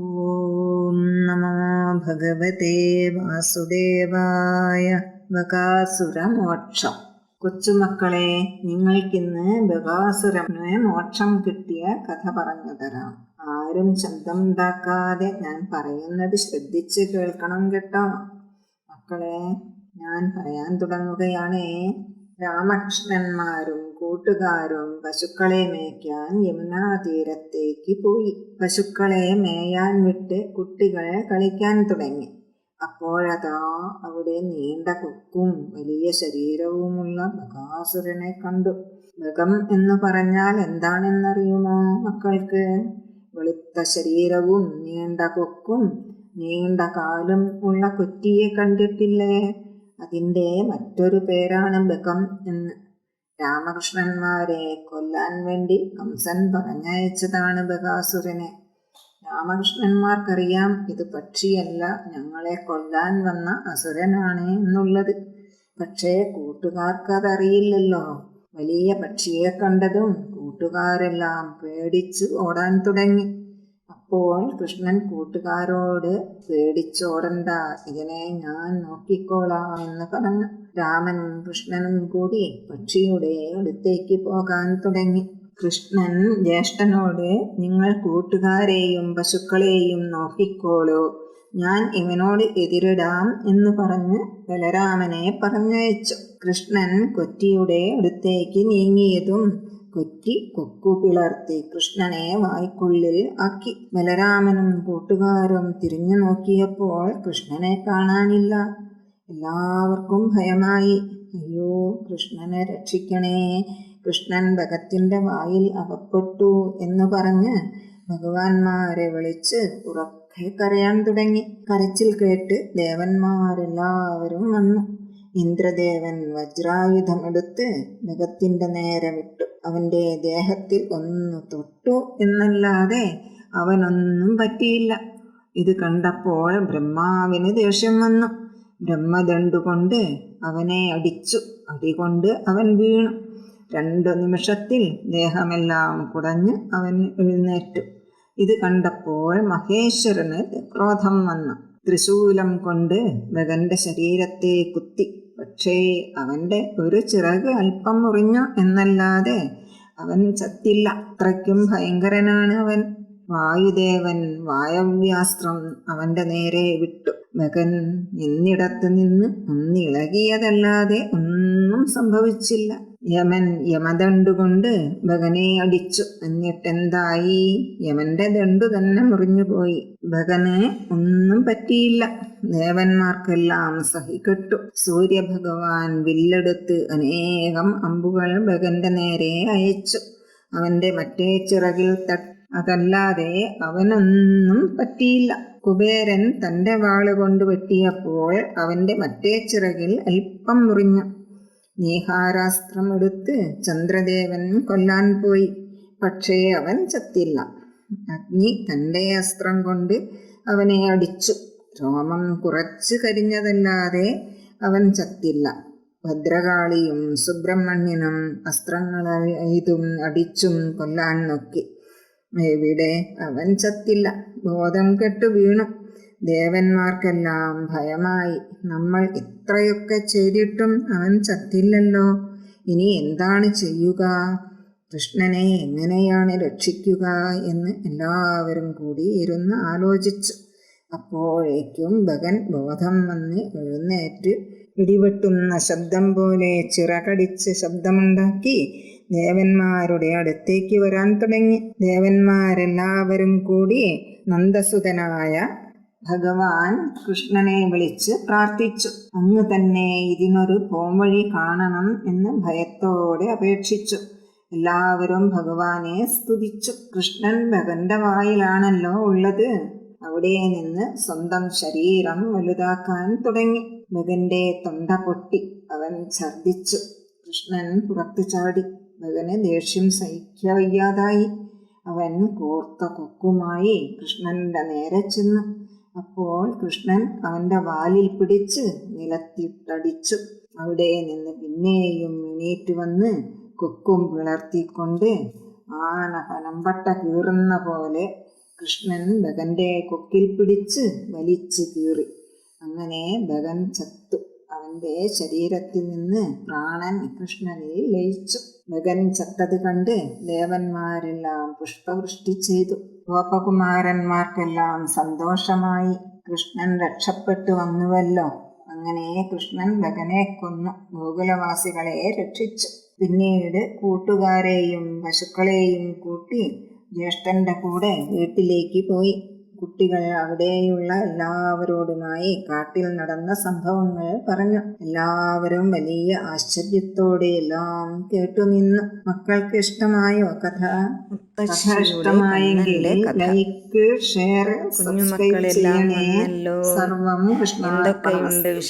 ഓം നമോ ഭഗവതേ വാസുദേവായ ബകാസുരമോക്ഷം കൊച്ചുമക്കളെ നിങ്ങൾക്കിന്ന് ബകാസുരന് മോക്ഷം കിട്ടിയ കഥ പറഞ്ഞു തരാം. ആരും ശബ്ദം ഉണ്ടാക്കാതെ ഞാൻ പറയുന്നത് ശ്രദ്ധിച്ച് കേൾക്കണം കേട്ടോ. മക്കളെ ഞാൻ പറയാൻ തുടങ്ങുകയാണേ. രാമകൃഷ്ണന്മാരും കൂട്ടുകാരും പശുക്കളെ മേയ്ക്കാൻ യമുനാ തീരത്തേക്ക് പോയി. പശുക്കളെ മേയാൻ വിട്ട് കുട്ടികൾ കളിക്കാൻ തുടങ്ങി. അപ്പോഴതാ അവിടെ നീണ്ട കൊക്കും വലിയ ശരീരവുമുള്ള ബകാസുരനെ കണ്ടു. മൃഗം എന്ന് പറഞ്ഞാൽ എന്താണെന്നറിയുമോ മക്കൾക്ക്? വെളുത്ത ശരീരവും നീണ്ട കൊക്കും നീണ്ട കാലും ഉള്ള കുറ്റിയെ കണ്ടിട്ടില്ലേ? അതിന്റെ മറ്റൊരു പേരാണ് ബകം എന്ന്. രാമകൃഷ്ണന്മാരെ കൊല്ലാൻ വേണ്ടി കംസൻ പറഞ്ഞയച്ചതാണ് ബകാസുരനെ രാമകൃഷ്ണന്മാർക്കറിയാം ഇത് പക്ഷിയല്ല ഞങ്ങളെ കൊല്ലാൻ വന്ന അസുരനാണ് എന്നുള്ളത്. പക്ഷേ കൂട്ടുകാർക്കതറിയില്ലല്ലോ. വലിയ പക്ഷിയെ കണ്ടതും കൂട്ടുകാരെല്ലാം പേടിച്ച് ഓടാൻ തുടങ്ങി. അപ്പോൾ കൃഷ്ണൻ കൂട്ടുകാരോട് പേടിച്ചോടണ്ട ഇതിനെ ഞാൻ നോക്കിക്കോളാം എന്ന് പറഞ്ഞു. രാമനും കൃഷ്ണനും കൂടി പക്ഷിയുടെ അടുത്തേക്ക് പോകാൻ തുടങ്ങി. കൃഷ്ണൻ ജ്യേഷ്ഠനോട് നിങ്ങൾ കൂട്ടുകാരെയും പശുക്കളെയും നോക്കിക്കോളൂ. ഞാൻ ഇവനോട് എതിരിടാം എന്ന് പറഞ്ഞ് ബലരാമനെ പറഞ്ഞയച്ചു. കൃഷ്ണൻ കൊറ്റിയുടെ അടുത്തേക്ക് നീങ്ങിയതും കൊറ്റി കൊക്കു പിളർത്തി കൃഷ്ണനെ വായ്ക്കുള്ളിൽ ആക്കി. ബലരാമനും കൂട്ടുകാരും തിരിഞ്ഞു നോക്കിയപ്പോൾ കൃഷ്ണനെ കാണാനില്ല. എല്ലാവർക്കും ഭയമായി. അയ്യോ കൃഷ്ണനെ രക്ഷിക്കണേ. കൃഷ്ണൻ ഭഗത്തിന്റെ വായിൽ അകപ്പെട്ടു എന്ന് പറഞ്ഞ് ഭഗവാന്മാരെ വിളിച്ച് ഉറക്കെ കരയാൻ തുടങ്ങി. കരച്ചിൽ കേട്ട് ദേവന്മാരെല്ലാവരും വന്നു. ഇന്ദ്രദേവൻ വജ്രായുധമെടുത്ത് മൃഗത്തിന്റെ നേരെ വിട്ടു അവന്റെ ദേഹത്തിൽ ഒന്ന് തൊട്ടു എന്നല്ലാതെ അവനൊന്നും പറ്റിയില്ല. ഇത് കണ്ടപ്പോൾ ബ്രഹ്മാവിന് ദേഷ്യം വന്നു. ബ്രഹ്മദണ്ടുകൊണ്ട് അവനെ അടിച്ചു. അടികൊണ്ട് അവൻ വീണു. രണ്ടു നിമിഷത്തിൽ ദേഹമെല്ലാം കുടഞ്ഞ് അവൻ എഴുന്നേറ്റു. ഇത് കണ്ടപ്പോൾ മഹേശ്വരന് ക്രോധം വന്നു. ത്രിശൂലം കൊണ്ട് മകന്റെ ശരീരത്തെ കുത്തി. പക്ഷേ അവന്റെ ഒരു ചിറക് അല്പം മുറിഞ്ഞു എന്നല്ലാതെ അവൻ ചത്തില്ല. അത്രയ്ക്കും ഭയങ്കരനാണ് അവൻ. വായുദേവൻ വായവ്യാസ്ത്രം അവന്റെ നേരെ വിട്ടു. മകൻ നിന്നിടത്ത് നിന്ന് ഒന്നിളകിയതല്ലാതെ ഒന്നും സംഭവിച്ചില്ല. യമൻ യമദണ്ടുകൊണ്ട് ഭഗനെ അടിച്ചു. എന്നിട്ടെന്തായി? യമന്റെ ദണ്ടു തന്നെ മുറിഞ്ഞുപോയി ഭഗന് ഒന്നും പറ്റിയില്ല. ദേവന്മാർക്കെല്ലാം സഹികെട്ടു സൂര്യഭഗവാൻ വില്ലെടുത്ത് അനേകം അമ്പുകൾ ഭഗന്റെ നേരെ അയച്ചു. അവന്റെ മറ്റേ ചിറകിൽ അതല്ലാതെ അവനൊന്നും പറ്റിയില്ല. കുബേരൻ തന്റെ വാളുകൊണ്ട് വെട്ടിയപ്പോൾ അവന്റെ മറ്റേ ചിറകിൽ അല്പം മുറിഞ്ഞു. നീഹാരാസ്ത്രം എടുത്ത് ചന്ദ്രദേവൻ കൊല്ലാൻ പോയി. പക്ഷേ അവൻ ചത്തില്ല. അഗ്നി തന്റെ അസ്ത്രം കൊണ്ട് അവനെ അടിച്ചു. രോമം കുറച്ച് കരിഞ്ഞതല്ലാതെ അവൻ ചത്തില്ല. ഭദ്രകാളിയും സുബ്രഹ്മണ്യനും അസ്ത്രങ്ങളായതും അടിച്ചും കൊല്ലാൻ നോക്കി. എവിടെ? അവൻ ചത്തില്ല. ബോധം കെട്ടു വീണു. ദേവന്മാർക്കെല്ലാം ഭയമായി. നമ്മൾ ഇത്രയൊക്കെ ചെയ്തിട്ടും അവൻ ചത്തില്ലല്ലോ. ഇനി എന്താണ് ചെയ്യുക? കൃഷ്ണനെ എങ്ങനെയാണ് രക്ഷിക്കുക എന്ന് എല്ലാവരും കൂടി ഇരുന്ന് ആലോചിച്ചു. അപ്പോഴേക്കും ഭഗൻ ബോധം വന്ന് എഴുന്നേറ്റ് ഇടിവെട്ടുന്ന ശബ്ദം പോലെ ചിറകടിച്ച് ശബ്ദമുണ്ടാക്കി ദേവന്മാരുടെ അടുത്തേക്ക് വരാൻ തുടങ്ങി. ദേവന്മാരെല്ലാവരും കൂടി നന്ദസുതനായ ഭഗവാൻ കൃഷ്ണനെ വിളിച്ച് പ്രാർത്ഥിച്ചു. അങ്ങ് തന്നെ ഇതിനൊരു പോംവഴി കാണണം എന്ന് ഭയത്തോടെ അപേക്ഷിച്ചു. എല്ലാവരും ഭഗവാനെ സ്തുതിച്ചു. കൃഷ്ണൻ ഭഗന്റെ വായിലാണല്ലോ ഉള്ളത്. അവിടെ നിന്ന് സ്വന്തം ശരീരം വലുതാക്കാൻ തുടങ്ങി. മകന്റെ തൊണ്ട പൊട്ടി. അവൻ ഛർദിച്ചു കൃഷ്ണൻ പുറത്തു ചാടി. മകന് ദേഷ്യം സഹിക്കവയ്യാതായി അവൻ കോർത്ത കൊക്കുമായി കൃഷ്ണന്റെ നേരെ ചെന്നു. അപ്പോൾ കൃഷ്ണൻ അവന്റെ വാലിൽ പിടിച്ച് നിലത്തിട്ടടിച്ചു. അവിടെ നിന്ന് പിന്നെയും എണീറ്റ് വന്ന് കൊക്കും പിളർത്തിക്കൊണ്ട് ആന കനമ്പട്ട കീറുന്ന പോലെ കൃഷ്ണൻ ഭഗന്റെ കൊക്കിൽ പിടിച്ച് വലിച്ചു കീറി. അങ്ങനെ ഭഗൻ ചത്തു. അവന്റെ ശരീരത്തിൽ നിന്ന് പ്രാണൻ കൃഷ്ണനിൽ ലയിച്ചു. ഭഗൻ ചത്തത് കണ്ട് ദേവന്മാരെല്ലാം പുഷ്പവൃഷ്ടി ചെയ്തു. ഗോപകുമാരന്മാർക്കെല്ലാം സന്തോഷമായി. കൃഷ്ണൻ രക്ഷപ്പെട്ടു വന്നുവല്ലോ. അങ്ങനെ കൃഷ്ണൻ ഭഗനെ കൊന്നു. ഗോകുലവാസികളെ രക്ഷിച്ചു. പിന്നീട് കൂട്ടുകാരെയും പശുക്കളെയും കൂട്ടി ജ്യേഷ്ഠന്റെ കൂടെ വീട്ടിലേക്ക് പോയി. കുട്ടികൾ അവിടെയുള്ള എല്ലാവരോടുമായി കാട്ടിൽ നടന്ന സംഭവങ്ങൾ പറഞ്ഞു. എല്ലാവരും വലിയ ആശ്ചര്യത്തോടെ എല്ലാം കേട്ടുനിന്നു മക്കൾക്ക് ഇഷ്ടമായോ കഥ? ഇഷ്ടമായെങ്കിൽ ലൈക്ക് ഷെയർ സബ്സ്ക്രൈബ് ചെയ്യണേ. സർവം കൃഷ്ണ